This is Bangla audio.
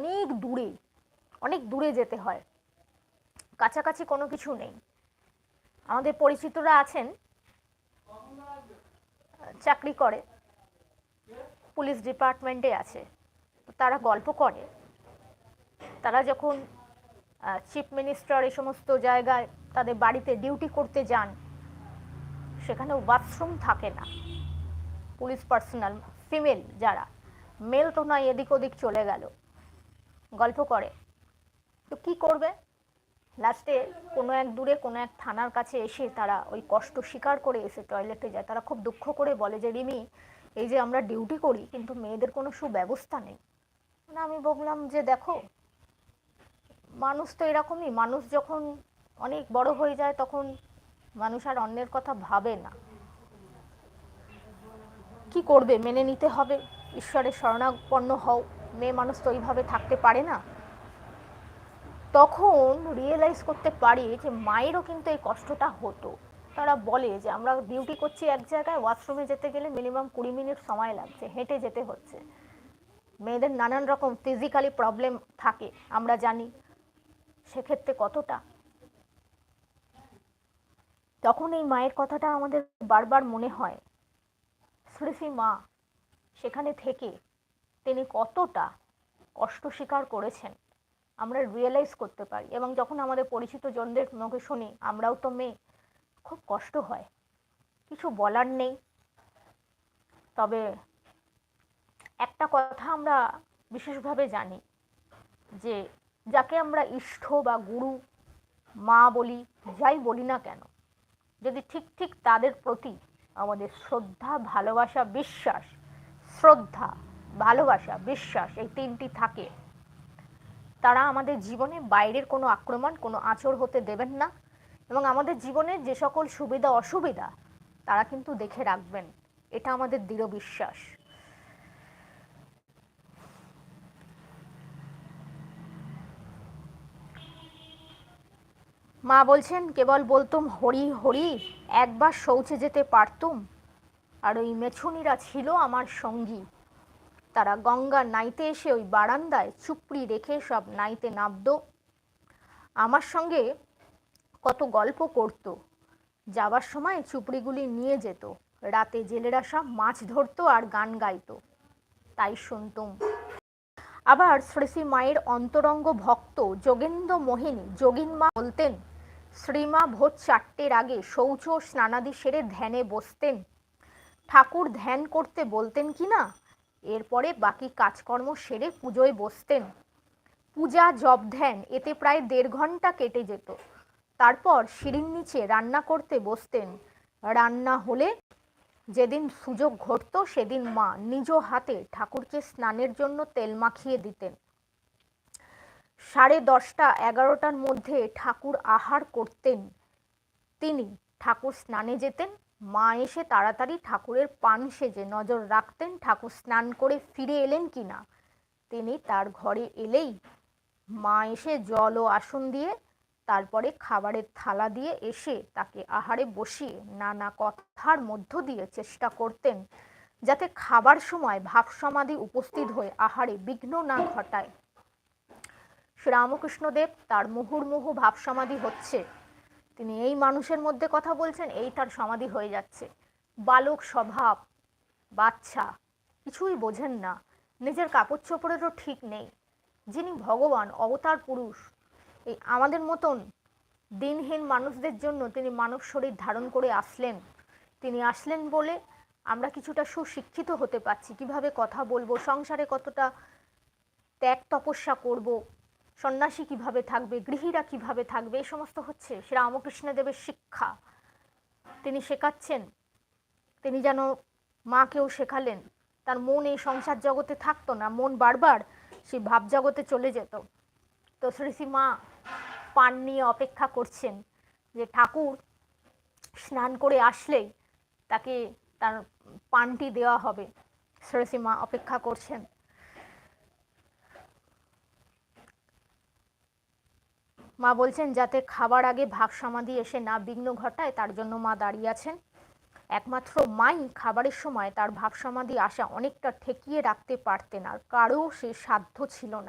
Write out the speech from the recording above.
অনেক দূরে অনেক দূরে যেতে হয়। কাছাকাছি কোনো কিছু নেই। আমাদের পরিচিতরা আছেন, চাকরি করে, পুলিশ ডিপার্টমেন্টে আছে। তারা গল্প করে। তারা যখন চিফ মিনিস্টার এই সমস্ত জায়গায় তাদের বাড়িতে ডিউটি করতে যান, সেখানে ওয়াশরুম থাকে না। পুলিশ পার্সোনাল, ফিমেল যারা। মেল তো নয়, এদিক ওদিক চলে গেল। গল্প করে। তো কি করবে? লাস্টে কোনো এক দূরে কোনো এক থানার কাছে এসে তারা ওই কষ্ট স্বীকার করে এসে টয়লেটে যায়। তারা খুব দুঃখ করে বলে যে, রিমি, এই যে আমরা ডিউটি করি, কিন্তু মেয়েদের কোনো সুব্যবস্থা নেই। মানে আমি বললাম যে, দেখো, মানুষ তো এরকমই। মানুষ যখন অনেক বড় হয়ে যায়, তখন মানুষ আর অন্যের কথা ভাবে না। কি করবে? মেনে নিতে হবে। ঈশ্বরের শরণাপন্ন হও। মেয়ে মানুষ তো ওইভাবে থাকতে পারে না। তখন রিয়েলাইজ করতে পারি যে মায়েরও কিন্তু এই কষ্টটা হতো। তারা বলে যে আমরা ডিউটি করছি এক জায়গায় ওয়াশরুমে যেতে গেলে মিনিমাম কুড়ি মিনিট সময় লাগছে, হেঁটে যেতে হচ্ছে। মেয়েদের নানান রকম ফিজিক্যালি প্রবলেম থাকে, আমরা জানি। সেক্ষেত্রে কতটা? তখন এই মায়ের কথাটা আমাদের বারবার মনে হয়। শ্রী মা, সেখানে থেকে তিনি কতটা কষ্ট স্বীকার করেছেন, আমরা রিয়েলাইজ করতে পারি। এবং যখন আমাদের পরিচিত জনদের মুখে শুনি, আমরাও তো মেয়ে, খুব কষ্ট হয়। কিছু বলার নেই। তবে একটা কথা আমরা বিশেষভাবে জানি, যে যাকে আমরা ইষ্ট বা গুরু, মা বলি, যাই বলি না কেন, যদি ঠিক ঠিক তাদের প্রতি আমাদের শ্রদ্ধা, ভালোবাসা, বিশ্বাস, শ্রদ্ধা ভালোবাসা, বিশ্বাস এই তিনটি থাকে। তারা আমাদের জীবনে বাইরের কোনো আক্রমণ, কোনো আচর হতে দেবেন না এবং আমাদের জীবনের যে সকল সুবিধা, অসুবিধা তারা কিন্তু দেখে রাখবেন। এটা আমাদের দৃঢ় বিশ্বাস। মা বলছেন, কেবল বলতুম হরি হরি, একবার শৌচে যেতে পারতুম। আর ওই মেছুনিরা ছিল আমার সঙ্গী। তারা গঙ্গা নাইতে এসে ওই বারান্দায় চুপড়ি রেখে সব নাইতে নামত আমার সঙ্গে কত গল্প করত। যাবার সময় চুপড়িগুলি নিয়ে যেত। রাতে জেলেরা সব মাছ ধরতো আর গান গাইতো। তাই শুনতুম। আবার শ্রী মায়ের অন্তরঙ্গ ভক্ত যোগেন্দ্র মোহিনী যোগিনমা বলতেন, শ্রীমা ভোর চারটের আগে শৌচ স্নানাদি সেরে ধ্যানে বসতেন। ঠাকুর ধ্যান করতে বলতেন কি না? এরপরে বাকি কাজকর্ম সেরে পুজোয় বসতেন। পূজা জব ধ্যান, এতে প্রায় দেড় ঘণ্টা কেটে যেত। তারপর সিঁড়ির নিচে রান্না করতে বসতেন। রান্না হলে যেদিন সুযোগ ঘটত সেদিন মা নিজ হাতে ঠাকুরকে স্নানের জন্য তেল মাখিয়ে দিতেন। সাড়ে দশটা এগারোটার মধ্যে ঠাকুর আহার করতেন। তিনি ঠাকুর স্নানে যেতেন মা এসে তাড়াতাড়ি ঠাকুরের পান সেজে নজর রাখতেন, ঠাকুর স্নান করে ফিরে এলেন কি না? তিনি তার ঘরে এলেই মা এসে জল ও আসন দিয়ে, তারপরে খাবারের থালা দিয়ে এসে তাকে আহারে বসিয়ে নানা কথার মধ্য দিয়ে চেষ্টা করতেন, যাতে খাবার সময় ভাব সমাধি উপস্থিত হয়ে আহারে বিঘ্ন না ঘটায়। শ্রীরামকৃষ্ণদেব তার মুহুর্মুহু ভাব সমাধি হচ্ছে। তিনি এই মানুষের মধ্যে কথা বলছেন, এই তার সমাধি হয়ে যাচ্ছে। বালক স্বভাব, বাচ্চা, কিছুই বোঝেন না। নিজের কাপড় চোপড়েরও ঠিক নেই। যিনি ভগবান, অবতার পুরুষ, এই আমাদের মতন দিনহীন মানুষদের জন্য তিনি মানব শরীর ধারণ করে আসলেন। তিনি আসলেন বলে আমরা কিছুটা সুশিক্ষিত হতে পারছি। কীভাবে কথা বলব, সংসারে কতটা ত্যাগ তপস্যা করব সন্ন্যাসী কীভাবে থাকবে, গৃহীরা কীভাবে থাকবে এই সমস্ত হচ্ছে শ্রী রামকৃষ্ণদেবের শিক্ষা। তিনি শেখাচ্ছেন, তিনি যেন মাকেও শেখালেন। তার মন এই সংসার জগতে থাকতো না, মন বারবার সেই ভাব জগতে চলে যেত। তো শ্রী মা পান নিয়ে অপেক্ষা করছেন যে ঠাকুর স্নান করে আসলেই তাকে তার পানটি দেওয়া হবে। শ্রী শ্রী মা অপেক্ষা করছেন। মা বলছেন, যাতে খাবার আগে ভাগ সমাধি এসে না বিঘ্ন ঘটায়, তার জন্য মা দাঁড়িয়ে আছেন। একমাত্র মাই খাবারের সময় তার ভাব সমাধি আসা অনেকটা ঠেকিয়ে রাখতে পারতেন আর কারও সে সাধ্য ছিল না।